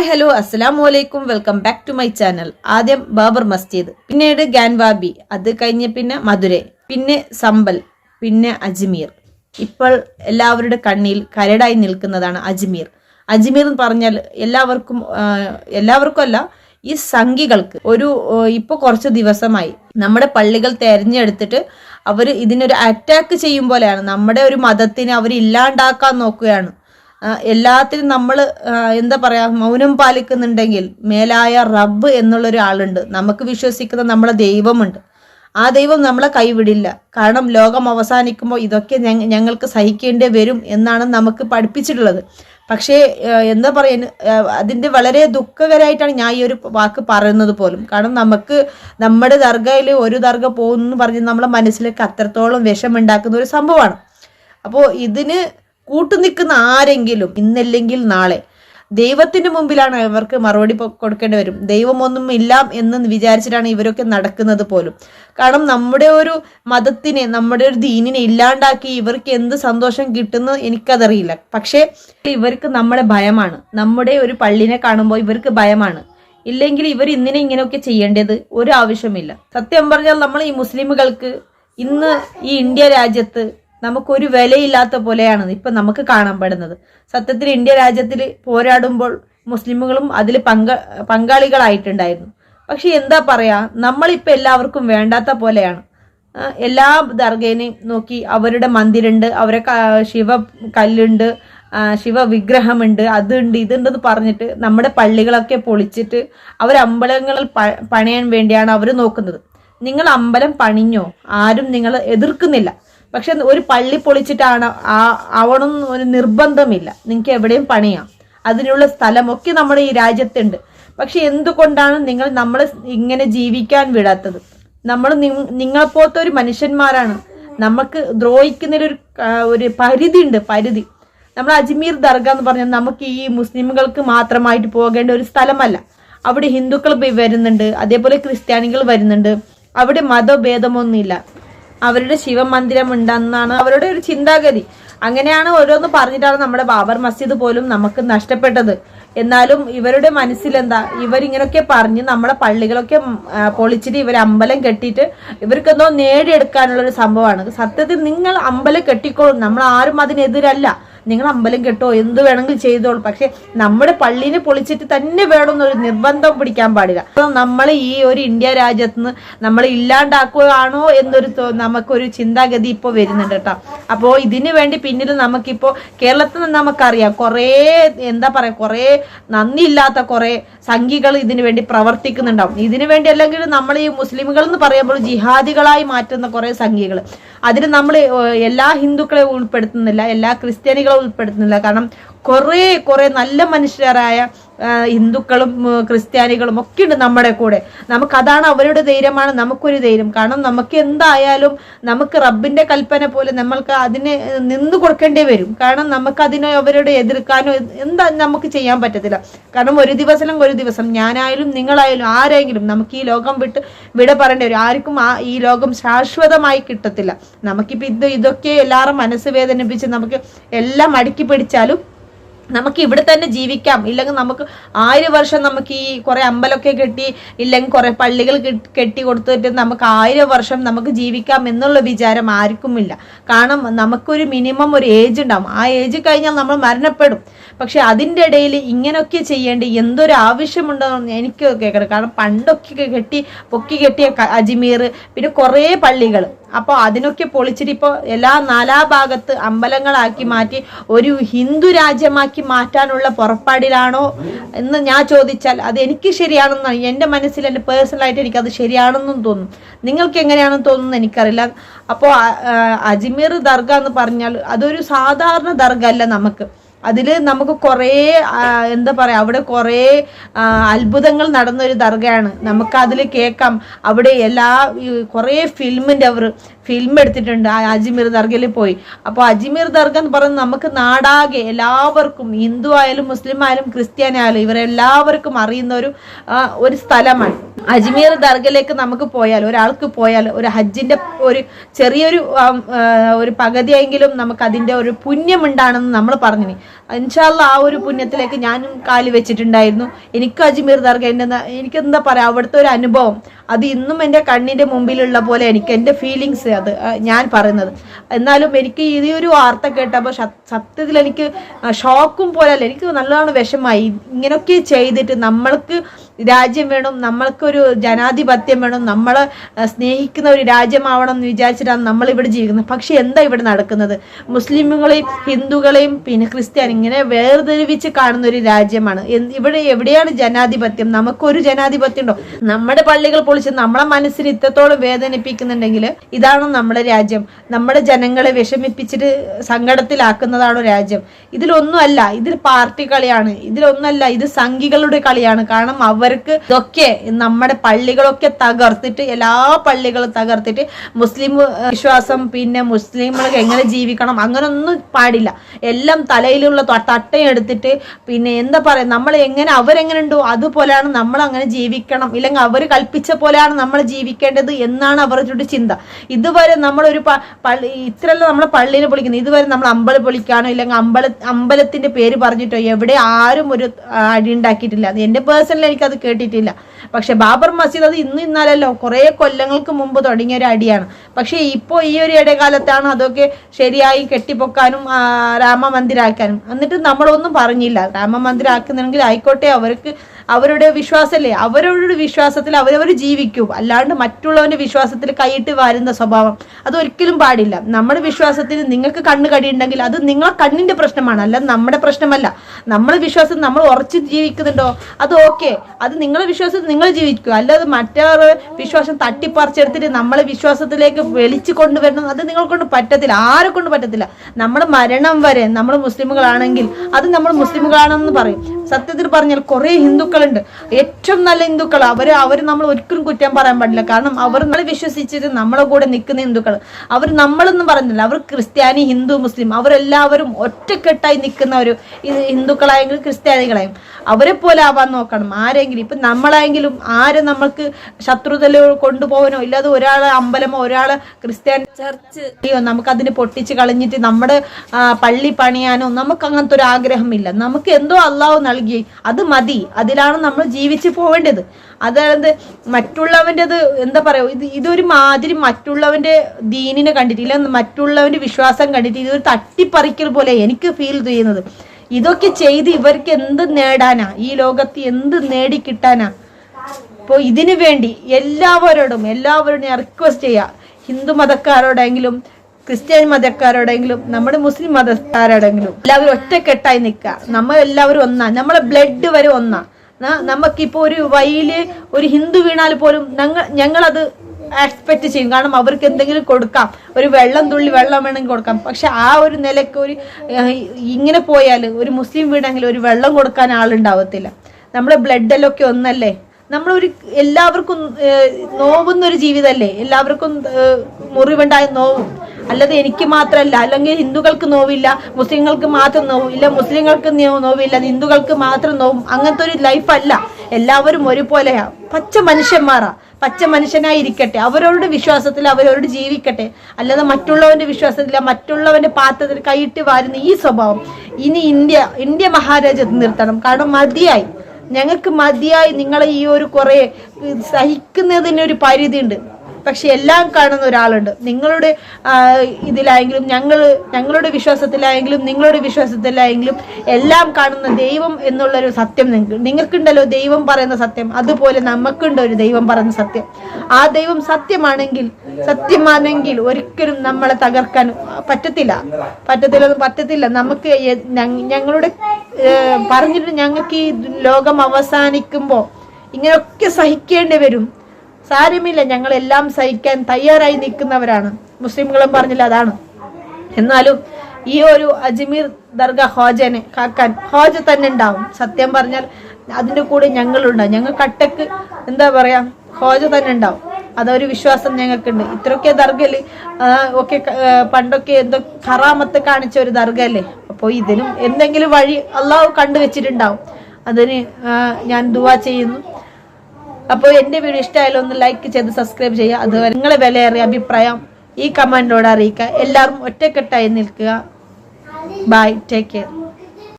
Hi hello അസ്സലാം വലൈക്കും welcome back to my channel. ആദ്യം ബാബർ മസ്ജിദ് പിന്നീട് ഗാൻവാബി അത് കഴിഞ്ഞ് പിന്നെ മധുര പിന്നെ സമ്പൽ പിന്നെ അജ്മീർ. ഇപ്പോൾ എല്ലാവരുടെ കണ്ണിൽ കരടായി നിൽക്കുന്നതാണ് അജ്മീർ. അജ്മീർ എന്ന് പറഞ്ഞാൽ എല്ലാവർക്കും എല്ലാവർക്കും അല്ല ഈ സംഘികൾക്ക്. ഒരു ഇപ്പോൾ കുറച്ച് ദിവസമായി നമ്മുടെ പള്ളികൾ തെരഞ്ഞെടുത്തിട്ട് അവർ ഇതിനൊരു അറ്റാക്ക് ചെയ്യും പോലെയാണ്. നമ്മുടെ ഒരു മതത്തിനെ അവർ ഇല്ലാണ്ടാക്കാൻ നോക്കുകയാണ്. എല്ലാത്തിനും നമ്മൾ എന്താ പറയാ മൗനം പാലിക്കുന്നുണ്ടെങ്കിൽ മേലായ റബ്ബ് എന്നുള്ള ഒരാളുണ്ട് നമുക്ക് വിശ്വസിക്കുന്ന നമ്മളെ ദൈവമുണ്ട്. ആ ദൈവം നമ്മളെ കൈവിടില്ല. കാരണം ലോകം അവസാനിക്കുമ്പോൾ ഇതൊക്കെ ഞങ്ങ- ഞങ്ങൾക്ക് സഹിക്കേണ്ടി വരും എന്നാണ് നമുക്ക് പഠിപ്പിച്ചിട്ടുള്ളത്. പക്ഷേ എന്താ പറയുക അതിന്റെ വളരെ ദുഃഖകരമായിട്ടാണ് ഞാൻ ഈ ഒരു വാക്ക് പറയുന്നത് പോലും. കാരണം നമുക്ക് നമ്മുടെ ദർഗയിൽ ഒരു ദർഗ പോകുന്നു പറഞ്ഞ് നമ്മളെ മനസ്സിലേക്ക് അത്രത്തോളം വിഷമുണ്ടാക്കുന്ന ഒരു സംഭവമാണ്. അപ്പോൾ ഇതിന് കൂട്ടുനിൽക്കുന്ന ആരെങ്കിലും ഇന്നല്ലെങ്കിൽ നാളെ. ദൈവത്തിന്റെ മുമ്പിലാണ് ഇവർക്ക് മറുപടി കൊടുക്കേണ്ടി വരും. ദൈവമൊന്നും ഇല്ല എന്ന് വിചാരിച്ചിട്ടാണ് ഇവരൊക്കെ നടക്കുന്നത് പോലും. കാരണം നമ്മുടെ ഒരു മതത്തിനെ നമ്മുടെ ഒരു ദീനിനെ ഇല്ലാണ്ടാക്കി ഇവർക്ക് എന്ത് സന്തോഷം കിട്ടുന്നു എനിക്കതറിയില്ല. പക്ഷേ ഇവർക്ക് നമ്മുടെ ഭയമാണ്. നമ്മുടെ ഒരു പള്ളിനെ കാണുമ്പോൾ ഇവർക്ക് ഭയമാണ്. ഇല്ലെങ്കിൽ ഇവർ ഇന്നിനെ ഇങ്ങനെയൊക്കെ ചെയ്യേണ്ടത് ഒരു ആവശ്യമില്ല. സത്യം പറഞ്ഞാൽ നമ്മൾ ഈ മുസ്ലിമുകൾക്ക് ഇന്ന് ഈ ഇന്ത്യ രാജ്യത്ത് നമുക്കൊരു വിലയില്ലാത്ത പോലെയാണ് ഇപ്പൊ നമുക്ക് കാണപ്പെടുന്നത്. സത്യത്തിൽ ഇന്ത്യ രാജ്യത്തിൽ പോരാടുമ്പോൾ മുസ്ലിമുകളും അതിൽ പങ്ക പങ്കാളികളായിട്ടുണ്ടായിരുന്നു. പക്ഷെ എന്താ പറയാ നമ്മളിപ്പോൾ എല്ലാവർക്കും വേണ്ടാത്ത പോലെയാണ്. എല്ലാ ദർഗേനെയും നോക്കി അവരുടെ മന്ദിരുണ്ട് അവരെ ശിവ കല്ലുണ്ട് ശിവ വിഗ്രഹമുണ്ട് അതുണ്ട് ഇതുണ്ടെന്ന് പറഞ്ഞിട്ട് നമ്മുടെ പള്ളികളൊക്കെ പൊളിച്ചിട്ട് അവർ അമ്പലങ്ങളിൽ പണിയാൻ വേണ്ടിയാണ് അവർ നോക്കുന്നത്. നിങ്ങൾ അമ്പലം പണിഞ്ഞോ? ആരും നിങ്ങൾ എതിർക്കുന്നില്ല. പക്ഷെ ഒരു പള്ളി പൊളിച്ചിട്ടാണ് ആ ആവണം ഒരു നിർബന്ധമില്ല. നിങ്ങൾക്ക് എവിടെയും പണിയാം. അതിനുള്ള സ്ഥലമൊക്കെ നമ്മുടെ ഈ രാജ്യത്തുണ്ട്. പക്ഷെ എന്തുകൊണ്ടാണ് നിങ്ങൾ നമ്മളെ ഇങ്ങനെ ജീവിക്കാൻ വിടാത്തത്? നമ്മൾ നിങ്ങളെപ്പോലത്തെ ഒരു മനുഷ്യന്മാരാണ്. നമുക്ക് ദ്രോഹിക്കുന്നതിലൊരു ഒരു പരിധി ഉണ്ട് പരിധി. നമ്മൾ അജ്മീർ ദർഗ എന്ന് പറഞ്ഞാൽ നമുക്ക് ഈ മുസ്ലിമുകൾക്ക് മാത്രമായിട്ട് പോകേണ്ട ഒരു സ്ഥലമല്ല. അവിടെ ഹിന്ദുക്കൾ വരുന്നുണ്ട് അതേപോലെ ക്രിസ്ത്യാനികൾ വരുന്നുണ്ട്. അവിടെ മതഭേദമൊന്നുമില്ല. അവരുടെ ശിവമന്ദിരം ഉണ്ടെന്നാണ് അവരുടെ ഒരു ചിന്താഗതി. അങ്ങനെയാണ് ഓരോന്ന് പറഞ്ഞിട്ടാണ് നമ്മുടെ ബാബർ മസ്ജിദ് പോലും നമുക്ക് നഷ്ടപ്പെട്ടത്. എന്നാലും ഇവരുടെ മനസ്സിലെന്താ? ഇവരിങ്ങനൊക്കെ പറഞ്ഞ് നമ്മളെ പള്ളികളൊക്കെ പൊളിച്ചിട്ട് ഇവർ അമ്പലം കെട്ടിയിട്ട് ഇവർക്കെന്തോ നേടിയെടുക്കാനുള്ള ഒരു സംഭവമാണ്. സത്യത്തിൽ നിങ്ങൾ അമ്പലം കെട്ടിക്കോളും. നമ്മൾ ആരും അതിനെതിരല്ല. നിങ്ങൾ അമ്പലം കെട്ടോ എന്ത് വേണമെങ്കിലും ചെയ്തോളൂ. പക്ഷെ നമ്മുടെ പള്ളിനെ പൊളിച്ചിട്ട് തന്നെ വേണമെന്നൊരു നിർബന്ധം പിടിക്കാൻ പാടില്ല. നമ്മൾ ഈ ഒരു ഇന്ത്യ രാജ്യത്ത് നിന്ന് നമ്മൾ ഇല്ലാണ്ടാക്കുകയാണോ എന്നൊരു നമുക്കൊരു ചിന്താഗതി ഇപ്പോൾ വരുന്നുണ്ട് കേട്ടോ. അപ്പോൾ ഇതിനു വേണ്ടി പിന്നിൽ നമുക്കിപ്പോൾ കേരളത്തിൽ നിന്ന് നമുക്കറിയാം കുറേ എന്താ പറയുക കുറേ നന്ദിയില്ലാത്ത കുറേ സംഘികൾ ഇതിനു വേണ്ടി പ്രവർത്തിക്കുന്നുണ്ടാവും. ഇതിനു വേണ്ടി അല്ലെങ്കിൽ നമ്മൾ ഈ മുസ്ലിമുകൾ എന്ന് പറയുമ്പോൾ ജിഹാദികളായി മാറ്റുന്ന കുറേ സംഘികൾ അതിന് നമ്മൾ എല്ലാ ഹിന്ദുക്കളെ ഉൾപ്പെടുത്തുന്നില്ല എല്ലാ ക്രിസ്ത്യാനികളെ ഉൾപ്പെടുത്തുന്നില്ല. കാരണം കുറേ കുറേ നല്ല മനുഷ്യരായ ഹിന്ദുക്കളും ക്രിസ്ത്യാനികളും ഒക്കെ ഉണ്ട് നമ്മുടെ കൂടെ. നമുക്ക് അതാണ് അവരുടെ ധൈര്യമാണ് നമുക്കൊരു ധൈര്യം. കാരണം നമുക്ക് എന്തായാലും നമുക്ക് റബ്ബിന്റെ കൽപ്പന പോലെ നമ്മൾക്ക് അതിനെ നിന്ന് കൊടുക്കേണ്ടി വരും. കാരണം നമുക്ക് അതിനെ അവരോട് എതിർക്കാനോ എന്താ നമുക്ക് ചെയ്യാൻ പറ്റത്തില്ല. കാരണം ഒരു ദിവസം ഒരു ദിവസം ഞാനായാലും നിങ്ങളായാലും ആരെങ്കിലും നമുക്ക് ഈ ലോകം വിട്ട് വിട പറയേണ്ടി വരും. ആർക്കും ആ ഈ ലോകം ശാശ്വതമായി കിട്ടത്തില്ല. നമുക്കിപ്പോൾ ഇത് ഇതൊക്കെ എല്ലാവരും മനസ്സ് വേദനിപ്പിച്ച് നമുക്ക് എല്ലാം അടുക്കി പിടിച്ചാലും നമുക്ക് ഇവിടെ തന്നെ ജീവിക്കാം. ഇല്ലെങ്കിൽ നമുക്ക് ആയിരം വർഷം നമുക്ക് ഈ കുറെ അമ്പലമൊക്കെ കെട്ടി ഇല്ലെങ്കിൽ കുറെ പള്ളികൾ കെട്ടി- കൊടുത്തിട്ട് നമുക്ക് ആയിരം വർഷം നമുക്ക് ജീവിക്കാം എന്നുള്ള വിചാരം ആർക്കുമില്ല. കാരണം നമുക്കൊരു മിനിമം ഒരു ഏജ് ഉണ്ടാവും. ആ ഏജ് കഴിഞ്ഞാൽ നമ്മൾ മരണപ്പെടും. പക്ഷെ അതിന്റെ ഇടയിൽ ഇങ്ങനെയൊക്കെ ചെയ്യേണ്ട എന്തൊരു ആവശ്യമുണ്ടെന്ന് എനിക്ക് കേൾക്കണം കാരണം പണ്ടൊക്കെ കെട്ടി പൊക്കി കെട്ടിയ അജ്മീർ പിന്നെ കുറേ പള്ളികൾ. അപ്പോൾ അതിനൊക്കെ പൊളിച്ചിട്ട് ഇപ്പോൾ എല്ലാ നാലാഭാഗത്ത് അമ്പലങ്ങളാക്കി മാറ്റി ഒരു ഹിന്ദു രാജ്യമാക്കി മാറ്റാനുള്ള പുറപ്പാടിലാണോ എന്ന് ഞാൻ ചോദിച്ചാൽ അത് എനിക്ക് ശരിയാണെന്ന് എന്റെ മനസ്സിൽ എന്റെ പേഴ്സണലായിട്ട് എനിക്കത് ശരിയാണെന്നും തോന്നും. നിങ്ങൾക്ക് എങ്ങനെയാണെന്ന് തോന്നുന്നു എനിക്കറിയില്ല. അപ്പോൾ അജ്മീർ ദർഗ എന്ന് പറഞ്ഞാൽ അതൊരു സാധാരണ ദർഗ അല്ല നമുക്ക്. അതിൽ നമുക്ക് കുറേ എന്താ പറയുക അവിടെ കുറേ അത്ഭുതങ്ങൾ നടന്നൊരു ദർഗയാണ്. നമുക്ക് അതിൽ കേൾക്കാം. അവിടെ എല്ലാ കുറേ ഫിലിമിന്റെ അവർ ഫിലിം എടുത്തിട്ടുണ്ട് ആ അജ്മീർ ദർഗയിൽ പോയി. അപ്പോൾ അജ്മീർ ദർഗ എന്ന് പറയുന്നത് നമുക്ക് നാടാകെ എല്ലാവർക്കും ഹിന്ദു ആയാലും മുസ്ലിം ആയാലും ക്രിസ്ത്യാനി ആയാലും ഇവരെല്ലാവർക്കും അറിയുന്ന ഒരു ഒരു സ്ഥലമാണ്. അജ്മീർ ദർഗയിലേക്ക് നമുക്ക് പോയാൽ ഒരാൾക്ക് പോയാൽ ഒരു ഹജ്ജിന്റെ ഒരു ചെറിയൊരു ഒരു പകുതിയെങ്കിലും നമുക്ക് അതിന്റെ ഒരു പുണ്യമുണ്ടാണെന്ന് നമ്മൾ പറഞ്ഞു ഇൻഷാല്ല ആ ഒരു പുണ്യത്തിലേക്ക് ഞാനും കാൽ വെച്ചിട്ടുണ്ടായിരുന്നു. എനിക്ക് അജ്മീർ ദർഗ എന്റെ എനിക്ക് എന്താ പറയാ അവിടുത്തെ ഒരു അനുഭവം. അത് ഇന്നും എന്റെ കണ്ണിന്റെ മുമ്പിലുള്ള പോലെ എനിക്ക് എന്റെ ഫീലിങ്സ് അത് ഞാൻ പറയുന്നത്. എന്നാലും എനിക്ക് ഈ ഒരു വാർത്ത കേട്ടപ്പോൾ സത്യത്തിൽ എനിക്ക് ഷോക്കും പോലെ അല്ല എനിക്ക് നല്ലോണം വിഷമായി ഇങ്ങനെയൊക്കെ ചെയ്തിട്ട് നമ്മൾക്ക് രാജ്യം വേണം നമ്മൾക്കൊരു ജനാധിപത്യം വേണം നമ്മൾ സ്നേഹിക്കുന്ന ഒരു രാജ്യമാവണം എന്ന് വിചാരിച്ചിട്ടാണ് നമ്മൾ ഇവിടെ ജീവിക്കുന്നത്. പക്ഷെ എന്താ ഇവിടെ നടക്കുന്നത്? മുസ്ലിമുകളെയും ഹിന്ദുക്കളെയും പിന്നെ ക്രിസ്ത്യാനി ഇങ്ങനെ വേർതിരിവിച്ച് കാണുന്ന ഒരു രാജ്യമാണ് ഇവിടെ എവിടെയാണ് ജനാധിപത്യം? നമുക്കൊരു ജനാധിപത്യം ഉണ്ടോ? നമ്മുടെ പള്ളികൾ പൊളിച്ച് നമ്മളെ മനസ്സിന് ഇത്രത്തോളം വേദനിപ്പിക്കുന്നുണ്ടെങ്കിൽ ഇതാണ് നമ്മുടെ രാജ്യം. നമ്മുടെ ജനങ്ങളെ വിഷമിപ്പിച്ചിട്ട് സങ്കടത്തിലാക്കുന്നതാണോ രാജ്യം? ഇതിലൊന്നുമല്ല ഇതിൽ പാർട്ടി കളിയാണ്. ഇതിലൊന്നല്ല ഇത് സംഘികളുടെ കളിയാണ്. കാരണം അവർക്ക് ഇതൊക്കെ നമ്മുടെ പള്ളികളൊക്കെ തകർത്തിട്ട് എല്ലാ പള്ളികളും തകർത്തിട്ട് മുസ്ലിം വിശ്വാസം പിന്നെ മുസ്ലിമുകൾക്ക് എങ്ങനെ ജീവിക്കണം അങ്ങനൊന്നും പാടില്ല. എല്ലാം തലയിലുള്ള തട്ടയെടുത്തിട്ട് പിന്നെ എന്താ പറയാ നമ്മൾ എങ്ങനെ അവരെങ്ങനെ ഉണ്ടോ അതുപോലെയാണ് നമ്മൾ അങ്ങനെ ജീവിക്കണം. ഇല്ലെങ്കിൽ അവർ കൽപ്പിച്ച പോലെയാണ് നമ്മൾ ജീവിക്കേണ്ടത് എന്നാണ് അവരുടെ ചിന്ത. ഇതുവരെ നമ്മളൊരു ഒരു പള്ളി ഇത്രയല്ല നമ്മളെ പള്ളിനെ പൊളിക്കുന്നത്. ഇതുവരെ നമ്മൾ അമ്പലം പൊളിക്കാനോ ഇല്ലെങ്കിൽ അമ്പല അമ്പലത്തിന്റെ പേര് പറഞ്ഞിട്ടോ എവിടെ ആരും ഒരു അടി ഉണ്ടാക്കിയിട്ടില്ല. എന്റെ പേഴ്സണലി എനിക്കത് കേട്ടിട്ടില്ല. പക്ഷെ ബാബർ മസ്ജിദ് അത് ഇന്ന് ഇന്നാലല്ലോ കുറേ കൊല്ലങ്ങൾക്ക് മുമ്പ് തുടങ്ങിയ ഒരു അടിയാണ്. പക്ഷെ ഇപ്പോൾ ഈ ഒരു ഇടകാലത്താണ് അതൊക്കെ ശരിയായി കെട്ടിപ്പൊക്കാനും രാമമന്ദിരാക്കാനും. എന്നിട്ട് നമ്മളൊന്നും പറഞ്ഞില്ല. രാമമന്ദിരാക്കുന്നെങ്കിൽ ആയിക്കോട്ടെ അവർക്ക് അവരുടെ വിശ്വാസമല്ലേ? അവരവരുടെ വിശ്വാസത്തിൽ അവരവർ ജീവിക്കും. അല്ലാണ്ട് മറ്റുള്ളവന്റെ വിശ്വാസത്തിൽ കൈയിട്ട് വാരുന്ന സ്വഭാവം അത് ഒരിക്കലും പാടില്ല. നമ്മുടെ വിശ്വാസത്തിൽ നിങ്ങൾക്ക് കണ്ണ് കടിയുണ്ടെങ്കിൽ അത് നിങ്ങളെ കണ്ണിന്റെ പ്രശ്നമാണ്. അല്ല നമ്മുടെ പ്രശ്നമല്ല. നമ്മുടെ വിശ്വാസം നമ്മൾ ഉറച്ച് ജീവിക്കുന്നുണ്ടോ? അത് ഓക്കെ. അത് നിങ്ങളെ വിശ്വാസത്തിൽ നിങ്ങൾ ജീവിക്കുക. അല്ലാതെ മറ്റൊരു വിശ്വാസം തട്ടിപ്പറിച്ചെടുത്തിട്ട് നമ്മളെ വിശ്വാസത്തിലേക്ക് വെളിച്ചു കൊണ്ടുവരണം. അത് നിങ്ങളെ കൊണ്ട് പറ്റത്തില്ല. ആരെ കൊണ്ട് പറ്റത്തില്ല? നമ്മുടെ മരണം വരെ നമ്മൾ മുസ്ലിമുകളാണെങ്കിൽ അത് നമ്മൾ മുസ്ലിമുകളാണെന്ന് പറയും. സത്യത്തിൽ പറഞ്ഞാൽ കുറെ ഹിന്ദുക്കളുണ്ട്. ഏറ്റവും നല്ല ഹിന്ദുക്കൾ. അവർ അവർ നമ്മൾ ഒരിക്കലും കുറ്റം പറയാൻ പാടില്ല. കാരണം അവർ നമ്മളെ വിശ്വസിച്ചിട്ട് നമ്മളെ കൂടെ നിൽക്കുന്ന ഹിന്ദുക്കൾ. അവർ നമ്മളൊന്നും പറയുന്നില്ല അവർ ക്രിസ്ത്യാനി ഹിന്ദു മുസ്ലിം. അവരെല്ലാവരും ഒറ്റക്കെട്ടായി നിൽക്കുന്ന ഒരു ഹിന്ദുക്കളായെങ്കിലും ക്രിസ്ത്യാനികളായും. അവരെ പോലെ ആവാൻ നോക്കണം. ആരെങ്കിലും ഇപ്പൊ നമ്മളായെങ്കിലും ആരെ നമ്മൾക്ക് ശത്രുതലോ കൊണ്ടുപോകാനോ ഇല്ലാതെ ഒരാളെ അമ്പലമോ ഒരാളെ ക്രിസ്ത്യാനി ചർച്ച്. അയ്യോ നമുക്ക് അതിന് പൊട്ടിച്ച് കളഞ്ഞിട്ട് നമ്മുടെ പള്ളി പണിയാനോ നമുക്ക് അങ്ങനത്തെ ഒരു ആഗ്രഹമില്ല നമുക്ക് എന്തോ അള്ളാഹു നൽകി. അത് മതി. അതിലാണ് നമ്മൾ ജീവിച്ച് പോവേണ്ടത്. അതായത് മറ്റുള്ളവന്റെത് എന്താ പറയുക ഇത് ഇതൊരു മാതിരി മറ്റുള്ളവന്റെ ദീനിനെ കണ്ടിട്ട് ഇല്ല മറ്റുള്ളവന്റെ വിശ്വാസം കണ്ടിട്ട് ഇതൊരു തട്ടിപ്പറിക്കൽ പോലെ എനിക്ക് ഫീൽ ചെയ്യുന്നത്. ഇതൊക്കെ ചെയ്ത് ഇവർക്ക് എന്ത് നേടാനാ? ഈ ലോകത്ത് എന്ത് നേടിക്കിട്ടാനാ? അപ്പോൾ ഇതിനു വേണ്ടി എല്ലാവരോടും എല്ലാവരോടും ഞാൻ റിക്വസ്റ്റ് ചെയ്യാം. ഹിന്ദു മതക്കാരോടെങ്കിലും ക്രിസ്ത്യൻ മതക്കാരോടെങ്കിലും നമ്മുടെ മുസ്ലിം മതക്കാരോടെങ്കിലും എല്ലാവരും ഒറ്റക്കെട്ടായി നിൽക്കുക. നമ്മൾ എല്ലാവരും ഒന്നാ. നമ്മളെ ബ്ലഡ് വരെ ഒന്നാ. നമുക്കിപ്പോൾ നമുക്കിപ്പോ ഒരു വഴിയിൽ ഒരു ഹിന്ദു വീണാൽ പോലും ഞങ്ങൾ ഞങ്ങളത് എക്സ്പെക്ട് ചെയ്യും. കാരണം അവർക്ക് എന്തെങ്കിലും കൊടുക്കാം. ഒരു വെള്ളം തുള്ളി വെള്ളം വേണമെങ്കിൽ കൊടുക്കാം. പക്ഷെ ആ ഒരു നിലയ്ക്ക് ഒരു ഇങ്ങനെ പോയാൽ ഒരു മുസ്ലിം വീണെങ്കിൽ ഒരു വെള്ളം കൊടുക്കാൻ ആളുണ്ടാവത്തില്ല. നമ്മുടെ ബ്ലഡ് എല്ലാം ഒക്കെ ഒന്നല്ലേ? നമ്മളൊരു എല്ലാവർക്കും നോവുന്ന ഒരു ജീവിതമല്ലേ എല്ലാവർക്കും മുറിവുണ്ടായ നോവും. അല്ലാതെ എനിക്ക് മാത്രമല്ല അല്ലെങ്കിൽ ഹിന്ദുക്കൾക്ക് നോവില്ല മുസ്ലിങ്ങൾക്ക് മാത്രം നോവും ഇല്ല മുസ്ലിങ്ങൾക്ക് നോവില്ല ഹിന്ദുക്കൾക്ക് മാത്രം നോവും. അങ്ങനത്തെ ഒരു ലൈഫല്ല. എല്ലാവരും ഒരുപോലെയാ. പച്ച മനുഷ്യന്മാരാ. പച്ച മനുഷ്യനായിരിക്കട്ടെ. അവരവരുടെ വിശ്വാസത്തിൽ അവരവരോട് ജീവിക്കട്ടെ. അല്ലാതെ മറ്റുള്ളവന്റെ വിശ്വാസത്തിൽ മറ്റുള്ളവന്റെ പാത്രത്തിൽ കൈയിട്ട് വാരുന്ന ഈ സ്വഭാവം. ഇനി ഇന്ത്യ ഇന്ത്യ മഹാരാജ്യത്ത് നിർത്തണം. കാരണം മതിയായി. ഞങ്ങൾക്ക് മതിയായി നിങ്ങളെ ഈ ഒരു കുറെ സഹിക്കുന്നതിനൊരു പരിധിയുണ്ട്. പക്ഷെ എല്ലാം കാണുന്ന ഒരാളുണ്ട്. നിങ്ങളുടെ ഇതിലായെങ്കിലും ഞങ്ങൾ ഞങ്ങളുടെ വിശ്വാസത്തിലായെങ്കിലും നിങ്ങളുടെ വിശ്വാസത്തിലായെങ്കിലും എല്ലാം കാണുന്ന ദൈവം എന്നുള്ളൊരു സത്യം നിങ്ങൾ നിങ്ങൾക്കുണ്ടല്ലോ ദൈവം പറയുന്ന സത്യം. അതുപോലെ നമുക്കുണ്ട് ഒരു ദൈവം പറയുന്ന സത്യം. ആ ദൈവം സത്യമാണെങ്കിൽ സത്യമാണെങ്കിൽ ഒരിക്കലും നമ്മളെ തകർക്കാൻ പറ്റത്തില്ല. പറ്റത്തില്ല പറ്റത്തില്ല. നമുക്ക് ഞങ്ങളുടെ പറഞ്ഞിട്ട് ഞങ്ങൾക്ക് ഈ ലോകം അവസാനിക്കുമ്പോൾ ഇങ്ങനെയൊക്കെ സഹിക്കേണ്ടി വരും. സാരമില്ല ഞങ്ങൾ എല്ലാം സഹിക്കാൻ തയ്യാറായി നിൽക്കുന്നവരാണ്. മുസ്ലിംകളും പറഞ്ഞില്ല അതാണ്. എന്നാലും ഈ ഒരു അജ്മീർ ദർഗ ഹോജനെ കാക്കാൻ ഹോജ തന്നെ ഉണ്ടാവും. സത്യം പറഞ്ഞാൽ അതിന്റെ കൂടെ ഞങ്ങളുണ്ട്. ഞങ്ങൾ കട്ടക്ക് എന്താ പറയാ ഹോജ തന്നെ ഉണ്ടാവും. അതൊരു വിശ്വാസം ഞങ്ങൾക്കുണ്ട്. ഇത്രയൊക്കെ ദർഗൽ ഒക്കെ പണ്ടൊക്കെ എന്തോ കറാമത്ത് കാണിച്ച ഒരു ദർഗല്ലേ അപ്പോൾ ഇതിനും എന്തെങ്കിലും വഴി അള്ളാഹു കണ്ടുവച്ചിട്ടുണ്ടാവും. അതിന് ഞാൻ ദുവാ ചെയ്യുന്നു. അപ്പോൾ എന്റെ വീഡിയോ ഇഷ്ടമായാലും ഒന്ന് ലൈക്ക് ചെയ്ത് സബ്സ്ക്രൈബ് ചെയ്യുക. അതുപോലെ നിങ്ങളെ വിലയേറിയ അഭിപ്രായം ഈ കമന്റിലൂടെ അറിയിക്കുക. എല്ലാവരും ഒറ്റക്കെട്ടായി നിൽക്കുക. Bye take care